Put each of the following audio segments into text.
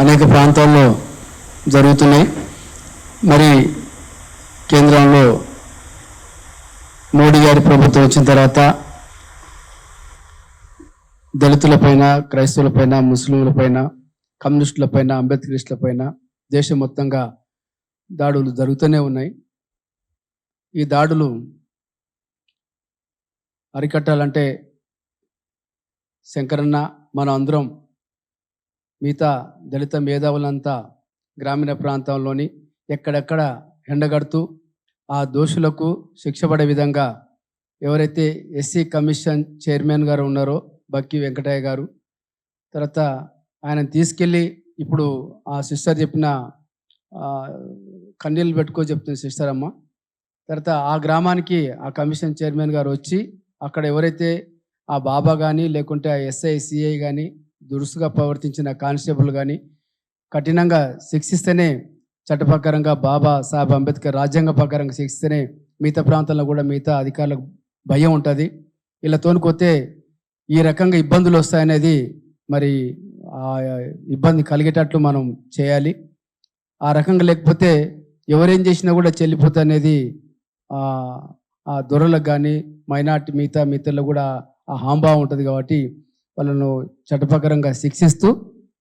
అనేక ప్రాంతాల్లో జరుగుతున్నాయి. మరి కేంద్రంలో మోడీ గారి ప్రభుత్వం వచ్చిన తర్వాత దళితులపైన క్రైస్తవులపైన ముస్లింలపైన కమ్యూనిస్టులపైన అంబేద్కరిస్టులపైన దేశం మొత్తంగా దాడులు జరుగుతూనే ఉన్నాయి. ఈ దాడులు అరికట్టాలంటే శంకరన్న మనం అందరం మిగతా దళిత మేధావులంతా గ్రామీణ ప్రాంతంలోని ఎక్కడెక్కడ ఎండగడుతూ ఆ దోషులకు శిక్ష పడే విధంగా ఎవరైతే ఎస్సీ కమిషన్ చైర్మన్ గారు ఉన్నారో బక్కి వెంకటయ్య గారు తర్వాత ఆయన తీసుకెళ్ళి ఇప్పుడు ఆ సిస్టర్ చెప్పిన కన్నీళ్ళు పెట్టుకో చెప్తుంది సిస్టర్ అమ్మ. తర్వాత ఆ గ్రామానికి ఆ కమిషన్ చైర్మన్ గారు వచ్చి అక్కడ ఎవరైతే ఆ బాబా కానీ లేకుంటే ఆ ఎస్ఐ సిఐ కానీ దురుసుగా ప్రవర్తించిన కానిస్టేబుల్ కానీ కఠినంగా శిక్షిస్తేనే చట్టప్రకారంగా బాబా సాహెబ్ అంబేద్కర్ రాజ్యాంగ ప్రకారంగా శిక్షిస్తేనే మిగతా ప్రాంతంలో కూడా మిగతా అధికారులకు భయం ఉంటుంది. ఇలా తోనుకొతే ఈ రకంగా ఇబ్బందులు వస్తాయనేది మరి ఆ ఇబ్బంది కలిగేటట్లు మనం చేయాలి. ఆ రకంగా లేకపోతే ఎవరేం చేసినా కూడా చెల్లిపోతా అనేది ఆ దొరలకు కానీ మైనార్టీ మిగతా మిగతాలో కూడా ఆ హాంభావం ఉంటుంది కాబట్టి వాళ్ళను చట్టప్రకారంగా శిక్షిస్తూ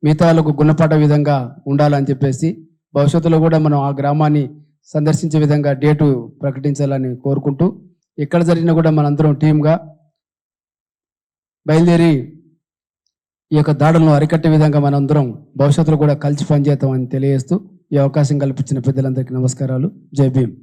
మిగతా వాళ్ళకు గుణపాఠ విధంగా ఉండాలని చెప్పేసి భవిష్యత్తులో కూడా మనం ఆ గ్రామాన్ని సందర్శించే విధంగా డేటు ప్రకటించాలని కోరుకుంటూ ఎక్కడ జరిగినా కూడా మనందరం టీమ్గా బయలుదేరి ఈ యొక్క దాడులను అరికట్టే విధంగా మనందరం భవిష్యత్తులో కూడా కలిసి పనిచేద్దామని తెలియజేస్తూ ఈ అవకాశం కల్పించిన పెద్దలందరికీ నమస్కారాలు. జై భీమ్.